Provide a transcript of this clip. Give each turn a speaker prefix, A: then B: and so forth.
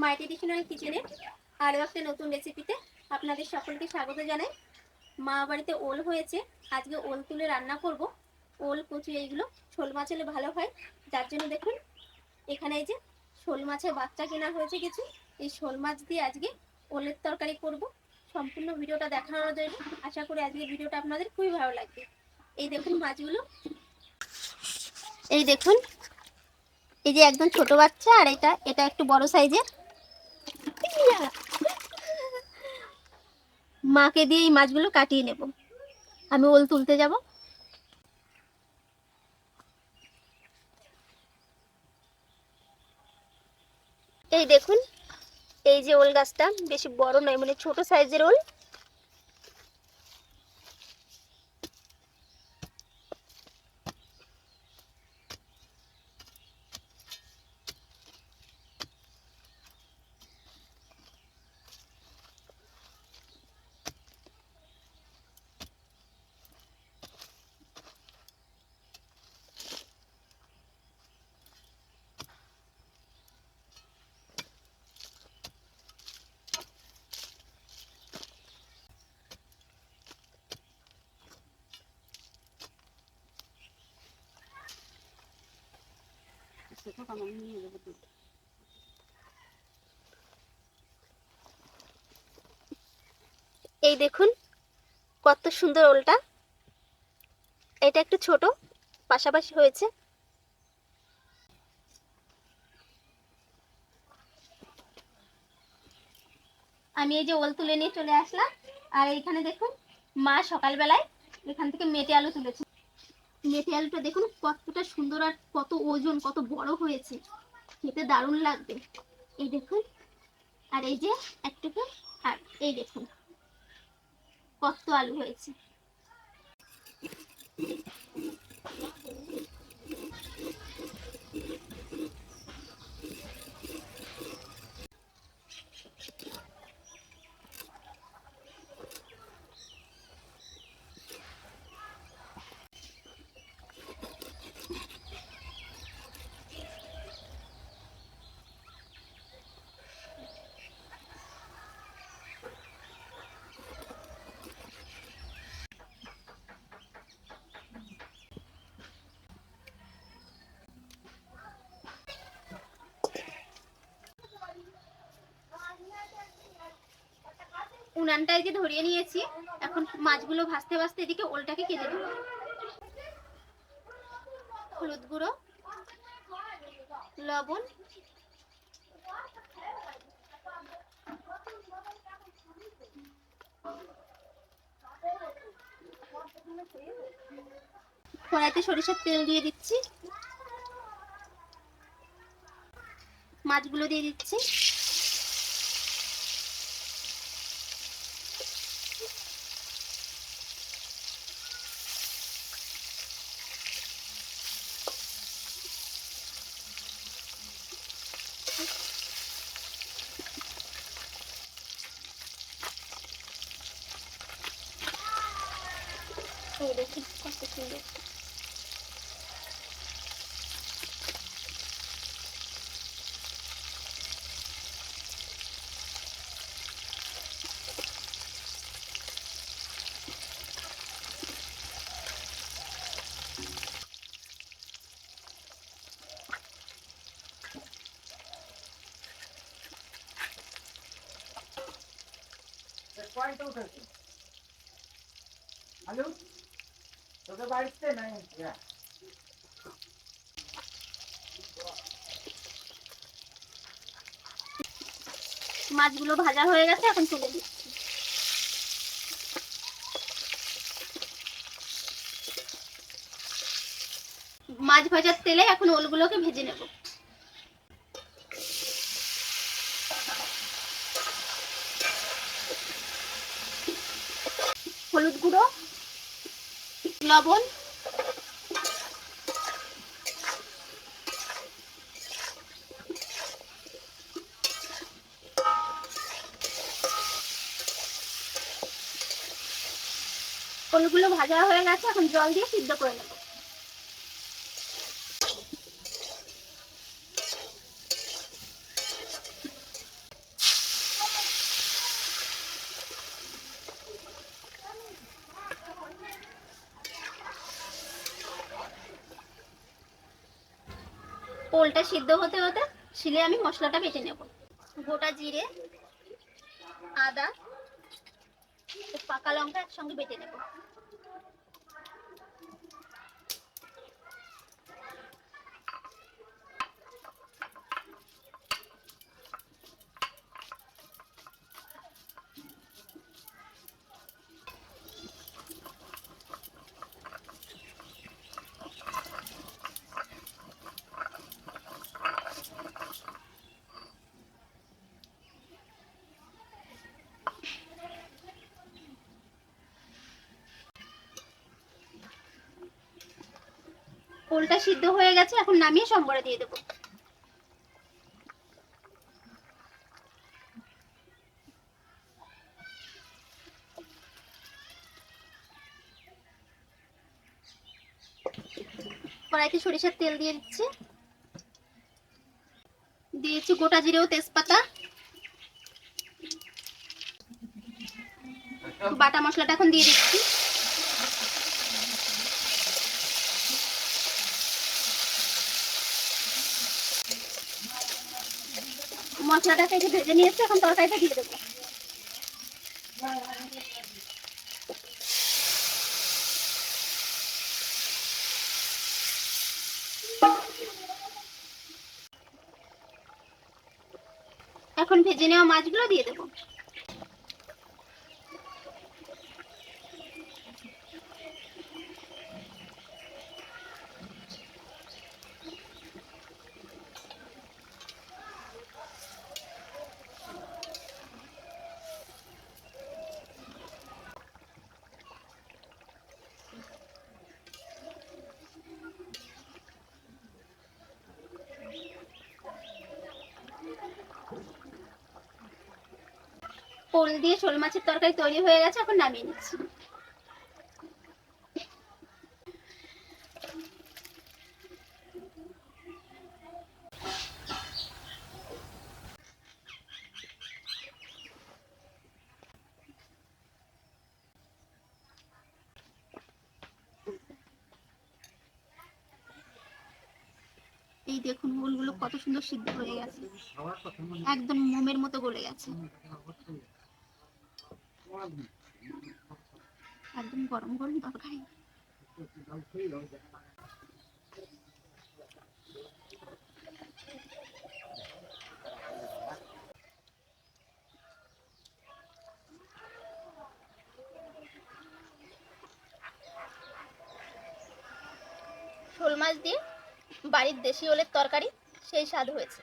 A: মাই traditional কিচেনে আরও একটা নতুন রেসিপিতে আপনাদের সকলকে স্বাগত জানাই। মা বাড়িতে ওল হয়েছে, আজকে ওল তুলে রান্না করব। ওল, কচু, এইগুলো শোল মাছ হলে ভালো হয়। যার জন্য দেখুন, এখানে এই যে শোল মাছের বাচ্চা কেনা হয়েছে কিছু। এই শোল মাছ দিয়ে আজকে ওলের তরকারি করব। সম্পূর্ণ ভিডিওটা দেখানোর জন্য আশা করি আজকে ভিডিওটা আপনাদের খুবই ভালো লাগবে। এই দেখুন মাছগুলো। এই দেখুন, এই যে একদম ছোট বাচ্চা আর এটা এটা একটু বড় সাইজের। মাকে দিয়ে এই মাছগুলো কাটিয়ে নেব। আমি ওল তুলতে যাব। এই দেখুন, এই যে ওল গাছটা বেশি বড় নয় মানে ছোট সাইজের ওল। এই দেখুন কত সুন্দর ওলটা। এটা একটু ছোট পাশাপাশি হয়েছে। আমি এই যে ওল তুলে নিয়ে চলে আসলাম আর এইখানে দেখুন মা সকালবেলায় এখান থেকে মেটে আলু তুলেছে। মেটে আলুটা দেখুন, কতটা সুন্দর আর কত ওজন, কত বড় হয়েছে। খেতে দারুণ লাগবে। এই দেখুন, আর এই যে একটুকু আর এই দেখুন, কত আলু হয়েছে। উনানটাই যে ধরিয়ে নিয়েছি। এখন মাছগুলো ভাজতে ভাজতে এদিকে ওলটাকে কেটে দেবো হলুদ গুঁড়ো, লবণ, কড়াইতে সরিষার তেল দিয়ে দিচ্ছি। মাছগুলো দিয়ে দিচ্ছি এই দেখুন কত সুন্দর
B: উঠেছে। হ্যালো তোকে বাড়িতে? নাই
A: মাছগুলো ভাজা হয়ে গেছে, এখন তুলে দিচ্ছি। মাছ ভাজার তেলে এখন ওলগুলোকে ভেজে নেব। হলুদ গুঁড়ো লবণ ওলগুলো ভাজা হয়ে গেছে এখন জল দিয়ে সিদ্ধ করে নেব। ওলটা সিদ্ধ হতে হতে শিলে আমি মশলাটা বেটে নেব। গোটা জিরে, আদা পাকা লঙ্কা একসঙ্গে বেটে নেব। ওলটা সিদ্ধ হয়ে গেছে, এখন নামিয়ে সম্বরে দিয়ে দেবো। কড়াইতে সরিষার তেল দিয়ে দিচ্ছি। দিয়েছি গোটা জিরে ও তেজপাতা। বাটা মশলাটা এখন দিয়ে দিচ্ছি। মশলাটাকে একটু ভেজে নিয়েছি এখন তরকারিটা দিয়ে দেবো। এখন ভেজে নেওয়া মাছগুলো দিয়ে দেবো। পোল দিয়ে শোল মাছের তরকারি তৈরি হয়ে গেছে এখন নামিয়ে নিচ্ছি। এই দেখুন ওলগুলো কত সুন্দর সিদ্ধ হয়ে গেছে। একদম মোমের মতো গলে গেছে। একদম গরম গরম তরকারি শোল মাছ দিয়ে বাড়ির দেশি ওলের তরকারি সেই স্বাদ হয়েছে।